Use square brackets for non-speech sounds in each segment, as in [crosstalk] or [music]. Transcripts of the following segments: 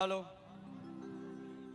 હાલો.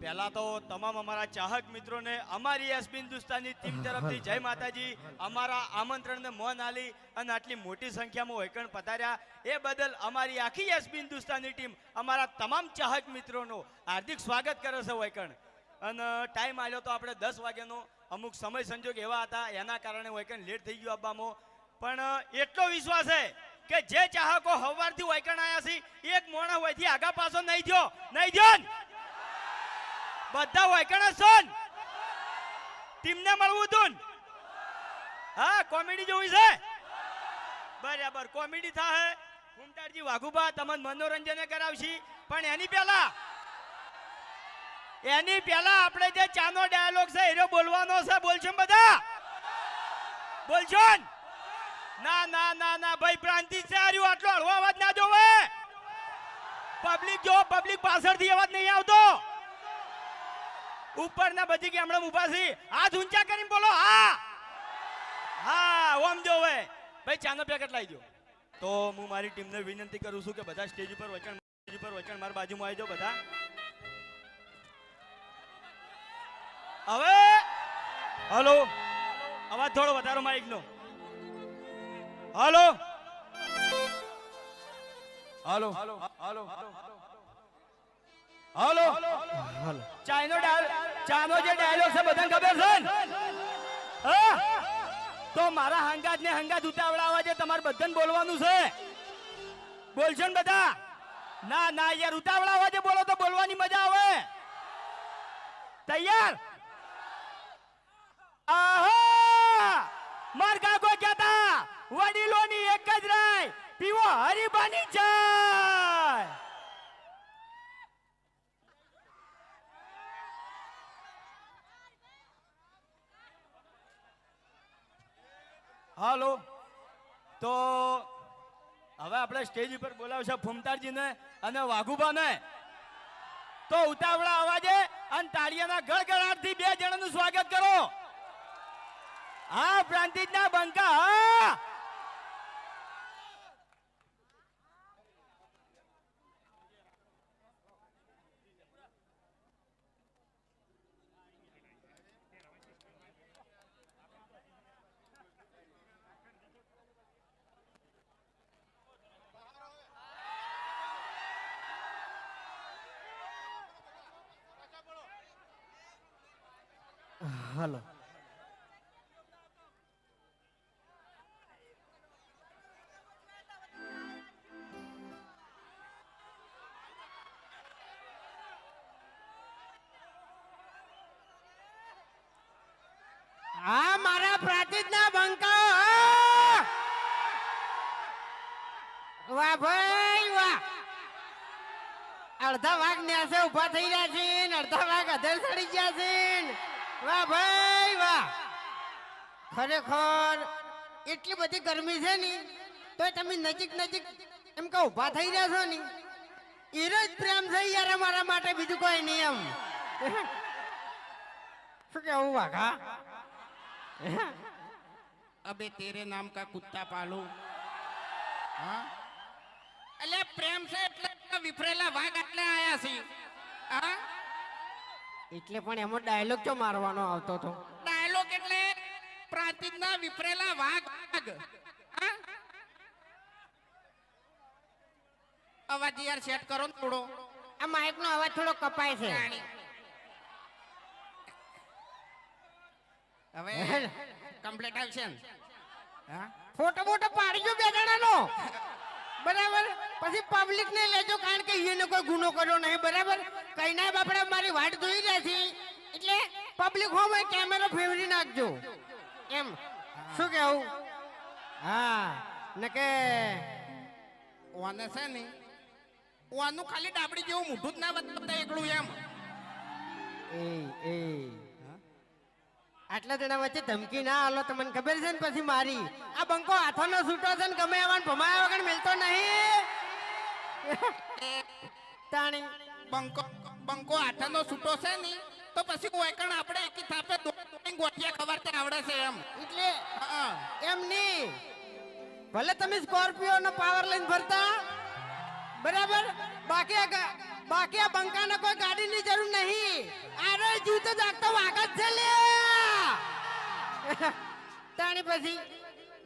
પહેલા તો તમામ અમારા ચાહક મિત્રોને અમારી એસબી હિન્દુસ્તાનની ટીમ તરફથી જય માતાજી. અમારા આમંત્રણને મોન આલી અને આટલી મોટી સંખ્યામાં વૈકણ પધાર્યા. એ બદલ અમારી આખી એસબી હિન્દુસ્તાનની ટીમ અમારા તમામ ચાહક મિત્રોનો હાર્દિક સ્વાગત કરે છે વૈકણ. અને ટાઈમ આવ્યો તો આપણે દસ વાગ્યાનો. અમુક સમય સંજોગ એવા હતા એના કારણે વૈકણ લેટ થઈ ગયું આવવામાં પણ એટલો વિશ્વાસ છે કે જે ચાહકો હવારથી વાયકણ આયા છે, એક મોણા હોયથી આગા પાછો નહીં થયો. નહીં થયો બધા વાયકણ છો ટીમને મળવું તું હા, કોમેડી જોવી છે? બરાબર, કોમેડી થાય ઘૂમટાડજી વાઘુબા તમને મનોરંજન કરાવશી. પણ એની પહેલા એની પહેલા આપણે જે ચાનો ડાયલોગ છે, એનો બોલવાનો છે, બોલશો બધા? બોલશો ને? ના ના ના ના, ભાઈ પ્રાંતિ છે આર્યું આટલો હળવો અવાજ ના જોવે. પબ્લિક જો પબ્લિક પાછળથી અવાજ નહીં આવતો. ઉપરના બધી ગામડા ઊભા છે. હાથ ઊંચા કરીને બોલો, હા. હા, ઓમ જોવે. ભાઈ, ચાનો પેકેટ લાવી દો તો હું મારી ટીમને વિનંતી કરું છું કે બધા સ્ટેજ ઉપર વચન, સ્ટેજ ઉપર વચન મારા બાજુમાં આવી જાઓ બધા. હવે, હલો. અવાજ થોડો વધારો માઇકનો. નો હલો. હાલો. હાલો. હાલો હાલો ચાઇનો ડાયલોગ ચાનો જે ડાયલોગ છે બધાને ખબર છે? તો મારા હંગાત ને હંગાત ઉતાવળાવા છે તમારે બધાને બોલવાનું છે. બોલશો ને બધા. ના ના, યાર, ઉતાવળાવા છે બોલો તો બોલવાની મજા આવે. તૈયાર? આહા! માર કાકો કહેતા વડીલોની એક જ રાય, પીવો હરિબાની જાય. હાલો, તો હવે આપણે સ્ટેજ ઉપર બોલાવશે ફૂમતારજીને અને વાઘુબાને. તો ઉતાવળા અવાજે અને તાળીયાના ગળગળાટથી બે જણાનું સ્વાગત કરો. હા પ્રાંતિજના બંકા હા. હાલો. અડધા વાઘ ન્યાસે ઊભા થઈ રહ્યા છે અડધા વાઘ અધેર સડી ગયા છે વાહ ભાઈ વાહ. ખરેખર એટલી બધી ગરમી છે ને તો તમે નજીક નજીક એમ કે ઊભા થઈ રહ્યા છો ને. એનો જ પ્રેમ છે યાર અમારા માટે, બીજું કોઈ નહીં એમ. શું કેવું વાઘા અબે, તેરે નામ કા કુત્તા પાલું. હા? એટલે પ્રેમ છે એટલે વિફરેલા વાઘ એટલે આયા છે. હા? એટલે પણ એમાં ડાયલોગ ચો મારવાનો આવતો હતો ડાયલોગ એટલે પ્રાંતિજના વિફરેલા વાઘ. હા? અવાજ યાર સેટ કરો ને થોડો. આ માઇક નો અવાજ થોડો કપાય છે. હવે કમ્પ્લીટ આવશે ને. હા? ફોટો ફોટો પાડી જો બે જણાનો. બરાબર? પછી પબ્લિક ને લેજો, કારણ કે એને કોઈ ગુનો કર્યો નહીં, બરાબર? કઈ ના, બાપડા મારી વાટ જોઈ રહ્યા છે. એટલે પબ્લિક હોમ કેમેરો ફેરવી નાખજો. એમ. શું કેવું હા. ને કે ઓને છે ને, ઓનું ખાલી ડાબડી જેવું મોઢું જ ના બધા એકલું એમ. એ એ. આટલા જણા વચ્ચે ધમકી ના આલો તમને ખબર છે ને પછી મારી? આ બંકો હાથોનો છૂટો છે ને ગમે આવવાનું ભમાયા વગર મિલતો નહીં. તાણી. બંકો બંકો આઠાનો છૂટો છે ને તો પછી ઓયકણ આપણે એકી થાપે ગોઠિયા ખબર આવડે છે એમ. એટલે એમ નહીં. ભલે તમે સ્કોર્પિયો નો પાવર લઈને ફરતા બરાબર? બાકી આ બાકી આ બંકાને કોઈ ગાડીની જરૂર નહીં. આરે જીવતો જાગતો વાગત જ છે લે તાણી પછી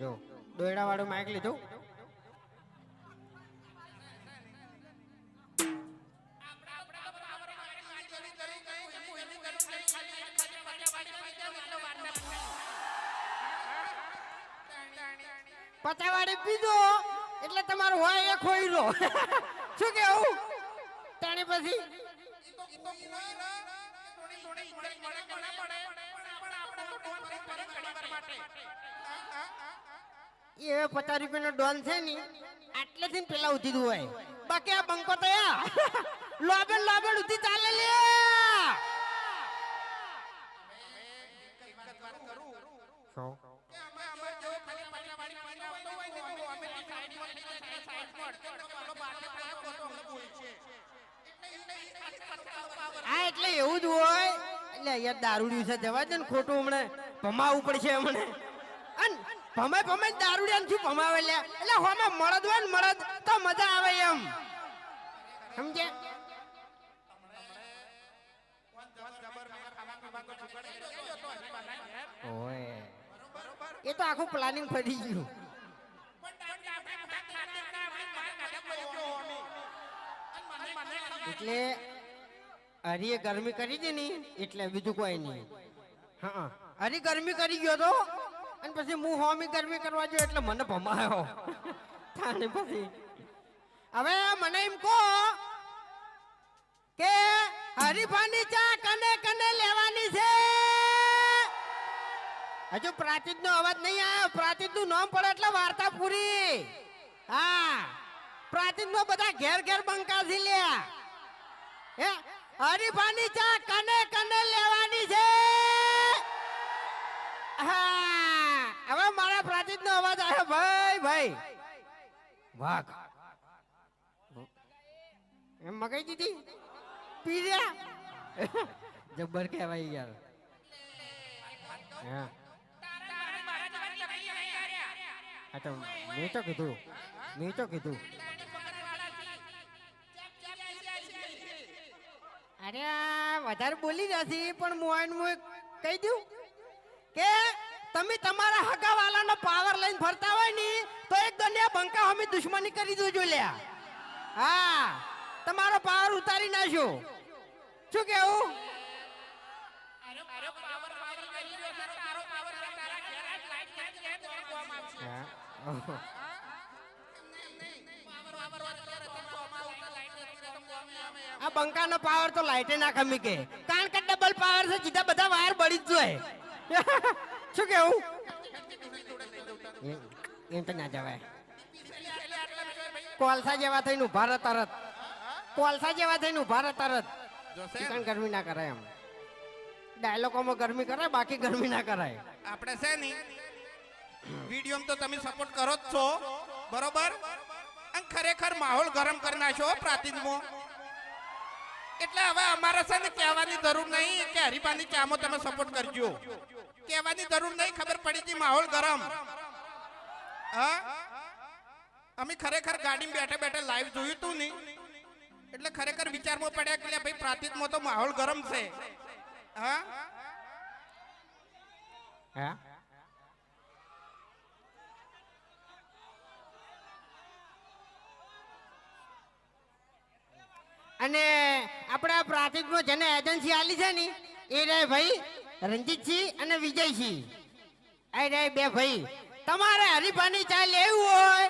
જો દોયડા વાળું માઇક લીધું પચાવાડી પીધો એટલે તમારું હોય એ ખોઈ લો શું કેવું તાણી પછી એ પચાસ રૂપિયાનો ડોન છે ને આટલેથી ને પેલા ઉધી દઉં હોય. બાકી આ બંકો તો લોબેન લોબેન ઉધી ચાલે લે? હા એટલે એવું જ હોય એટલે અહીંયા દારૂડિયું છે, જવા દે ને ખોટું હમણાં. ભમાવું પડશે હમણે. ભમે ભમાય દારૂડિયા શું ભમાવે લે? એટલે હોમાં મળદ હોય ને મળદ, તો મજા આવે એમ. સમજે એ તો આખું પ્લાનિંગ ફરી ગયું. એટલે હરીએ ગરમી કરી હતી ને એટલે બીજું કોઈ નહીં. હા. હરી ગરમી કરી ગયો તો? અને પછી હું હોમી ગરમી કરવા ગયો એટલે મને ભમાયો. થાને પછી. હવે મને એમ કહો કે હરીફાની ચા કને કને લેવાની છે? હજુ પ્રાચીત નો અવાજ નહીં આવ્યો. પ્રાચીનનું નામ પડે એટલે વાર્તા પૂરી. હા. પ્રાચીન બધા ઘેર ઘેર બંકાસી લે લ્યા. હે? હરીફાની ચા કને કને લેવાની છે? હા હવે મારા પ્રાચીન નો અવાજ આવ્યો. ભાઈ ભાઈ. વાઘ. એમ મગાઈ દીધી? પી રહ્યા જબ્બર કહેવાય યાર. હા. હા તો મેં તો કીધું. મેં તો કીધું. અરે વધારે બોલી નથી પણ હું એક કહી દઉં કે તમે તમારા હગાવાલાનો પાવર લઈને ફરતા હોય ને તો એક દુનિયા બંકા અમે દુશ્મની કરી દેજો લ્યા. હા તમારો પાવર ઉતારી નાખ્યો શું કેવું? હા. આ બંકાનો પાવર તો લાઈટે ના ખમી કે. કારણ કે ડબલ પાવર છે સીધા બધા વાયર બળી જ જોઈએ [laughs] શું કેવું? એમ- તો ના જવાય. કોલસા જેવા થઈને ઊભા રહે તરત. કોલસા જેવા થઈને ઊભા રહે તરત. ચિકન ગરમી ના કરાય એમ. ડાયલોગોમાં ગરમી કરાય બાકી ગરમી ના કરાય. આપણે છે ને વિડીયોમાં તો તમે સપોર્ટ કરો જ છો. બરોબર? અને ખરેખર માહોલ ગરમ કરી નાખ્યો પ્રાતિજમાં. એટલે હવે અમારે છે ને કહેવાની જરૂર નહીં કે હરિભાની ચામો તમે સપોર્ટ કરજો. કહેવાની જરૂર નહીં, ખબર પડી હતી માહોલ ગરમ. હા? અમે ખરેખર ગાડીમાં બેઠે બેઠે લાઈવ જોયું તું ને. એટલે ખરેખર વિચારમાં પડ્યા કે ભાઈ પ્રાતિકમાં તો માહોલ ગરમ છે. હા? હા? અને આપણા પ્રાથમિકમાં જેને એજન્સી આલી છે ને એ રહે ભાઈ રંજીતસિંહ અને વિજયસિંહ. આ રહે બે ભાઈ. તમારે હરીફાની ચા લેવું હોય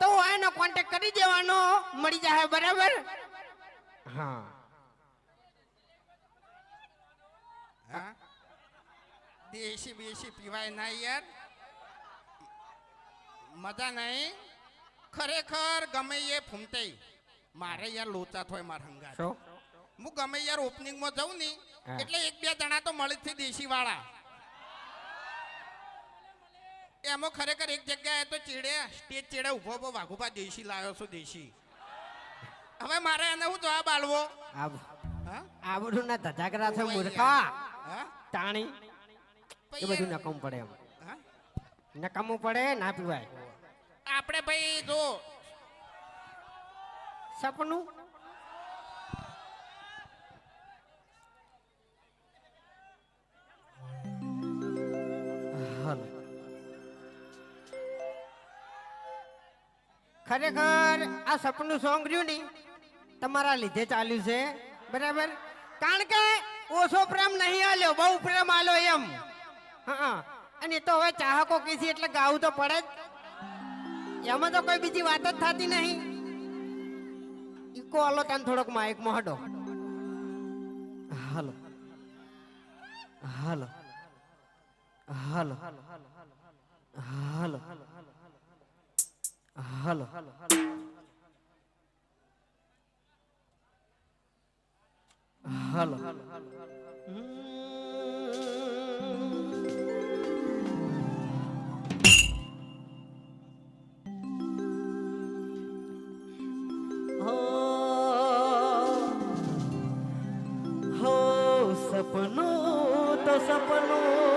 તો એનો કોન્ટેક કરી દેવાનો. મળી જાય બરાબર? હા. હા? દેશી બેસી પીવાય ના યાર. મજા નહીં. ખરેખર ગમે એ ફૂમતે. મારે યાર લોચા થોય માર હંગાત. શું? હું ગમે યાર ઓપનિંગમાં જાઉં ને. એટલે એક બે જણા તો મળી છે દેશી વાળા એમાં ખરેખર એક જગ્યાએ તો ચીડે સ્ટેજ ચીડે ઊભો ઊભો વાઘુભા દેશી લાવ્યો છું દેશી. હવે મારે એને હું જવાબ આલવો આ બધું ના ધજાગરા છે મૂર્ખા. તાણી એ બધું નકમ પડે એમ. નકામું પડે ના પીવાય. આપણે ભાઈ જો સપનું ખરેખર આ સપનું સોંગ રહ્યું નહીં તમારા લીધે ચાલ્યું છે. બરાબર? કારણ કે ઓછો પ્રેમ નહીં આલ્યો, બહુ પ્રેમ આલ્યો એમ. હા અને તો હવે ચાહકો કીધી એટલે ગાવું તો પડે જ. એમાં તો કોઈ બીજી વાત જ થતી નહીં. ઈકો આલો તને થોડોક માઇકમાં હાલો હાલો. હાલો. હાલો. હાલો. હાલો. હાલો. સપનું તો સપનું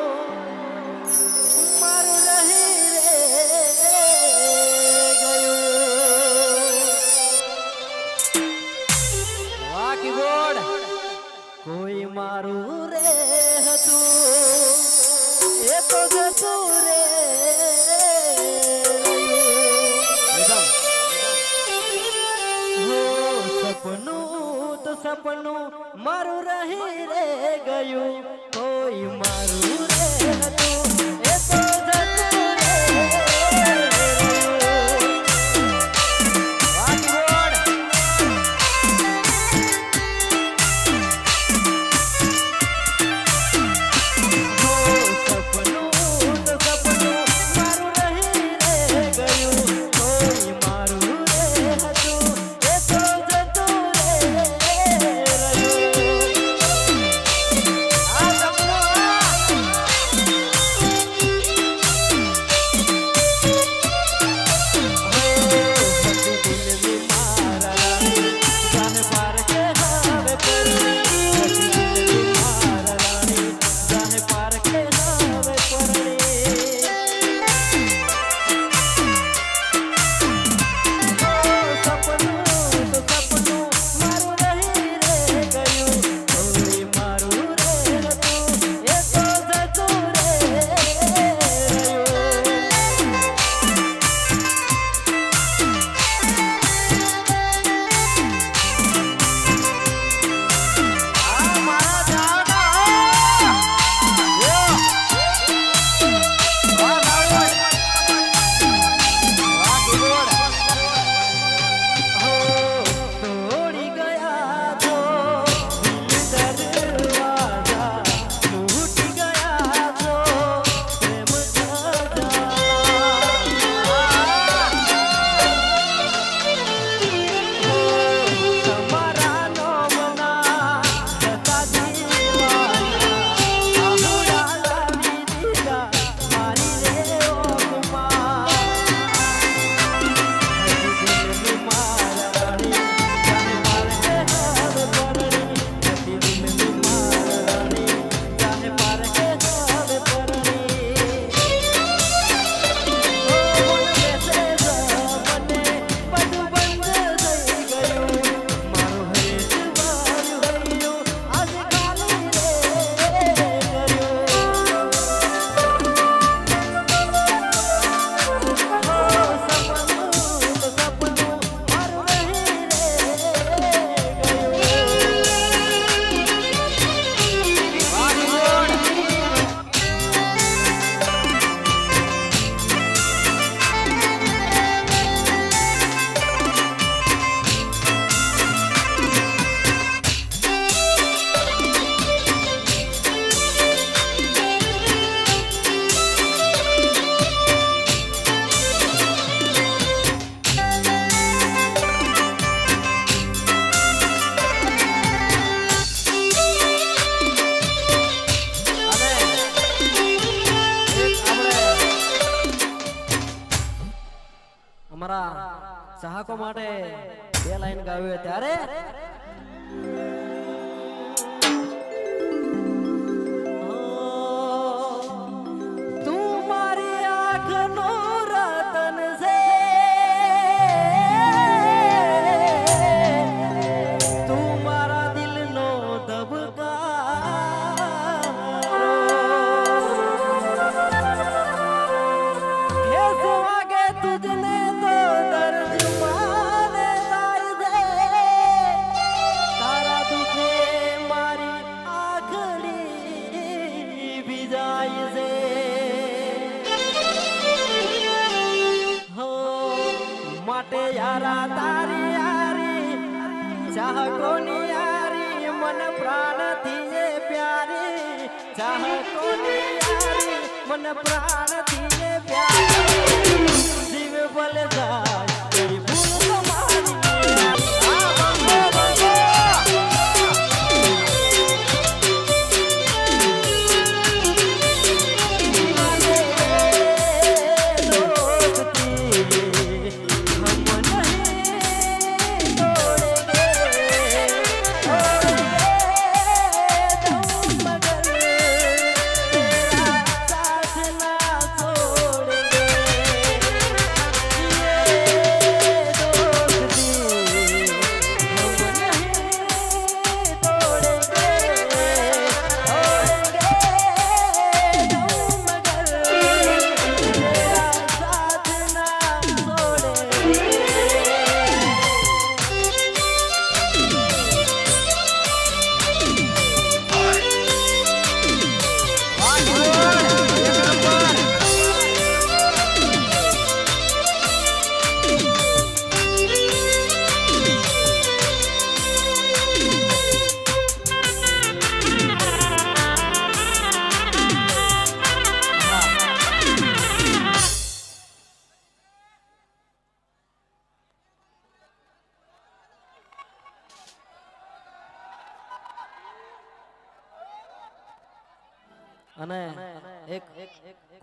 બે ત્યારે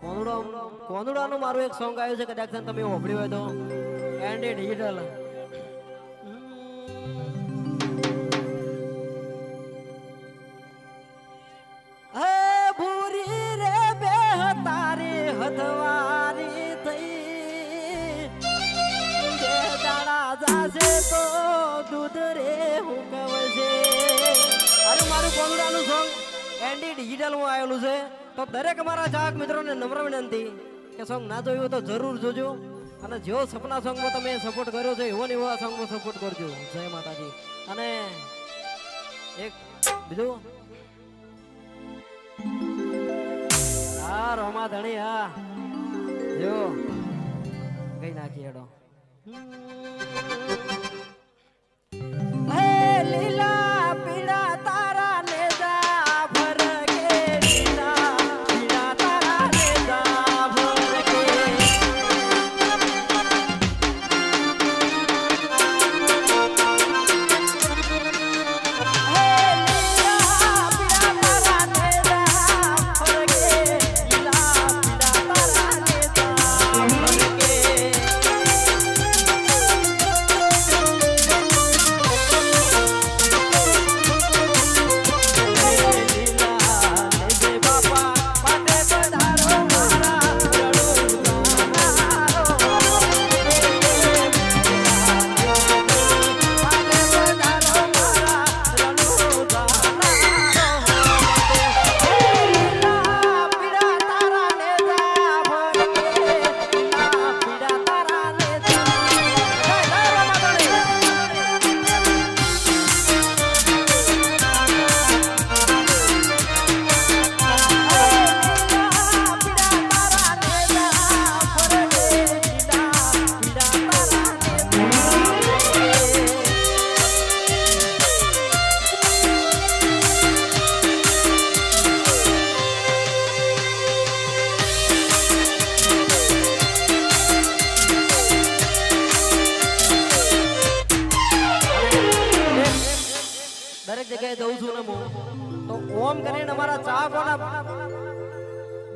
કોંદડો કોંદડાનું મારું એક સોંગ આવ્યું છે, કદાચ તમે સાંભળ્યું હોય તો. એન્ડ ડિજિટલ હે દરેક મારા ચાહક મિત્રોને નમ્ર વિનંતી કે સોંગ ના જોયું તો જરૂર જોજો અને જેવો સપના સોંગમાં તમે સપોર્ટ કર્યો છે, એવો ને એવો સોંગમાં સપોર્ટ કરજો. જય માતાજી. અને એક બીજું. હા, રોમા ધણી, હા. જો. કઈ નાખી હેડો.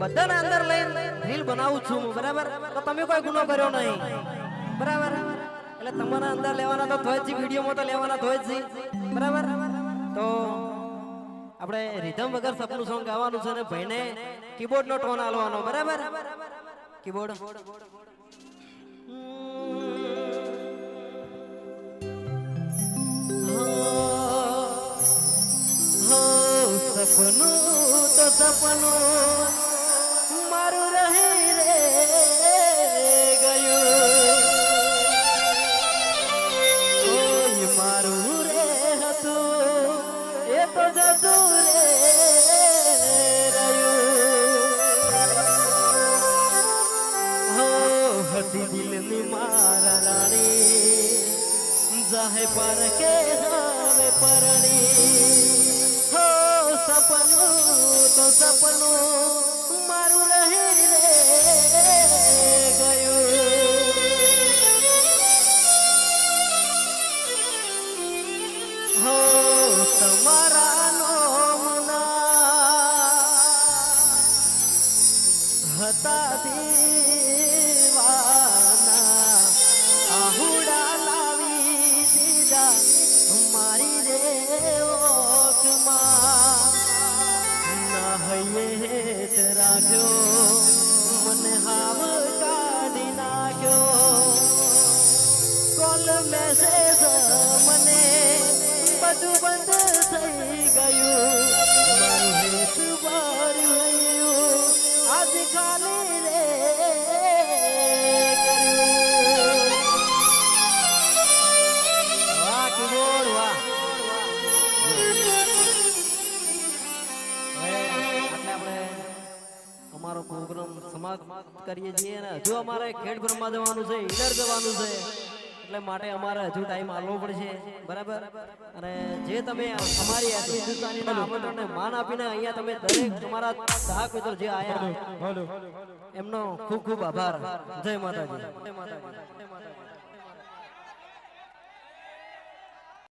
બધાને અંદર લઈને રીલ બનાવું છું બરાબર? તો તમે કોઈ ગુનો કર્યો નહીં. બરાબર? એટલે તમારા અંદર લેવાના તો થોય જ વિડીયોમાં તો લેવાના જ બરાબર? તો આપણે રિધમ વગર સપનું સોંગ ગાવાનું છે ને ભાઈને કીબોર્ડ નો ટોન આલવાનો બરાબર? કીબોર્ડ. સપનું તો સપનું દિલની મારા રાણી જાહે પર કે હવે પરણી હો સમાપ્ત છીએ ને. જો અમારે ખેડ બ્રહ્મા જવાનું છે, ઈડર જવાનું છે, એટલે માટે અમારે હજુ ટાઈમ આલવો પડશે. બરાબર? અને જે તમે અમારી આટલી હિન્દુસ્તાનીના આમંત્રણને માન આપીને અહીંયા તમે દરેક તમારા ગ્રાહક મિત્રો જે આયા, એમનો ખૂબ ખૂબ આભાર. જય માતાજી જય માતાજી.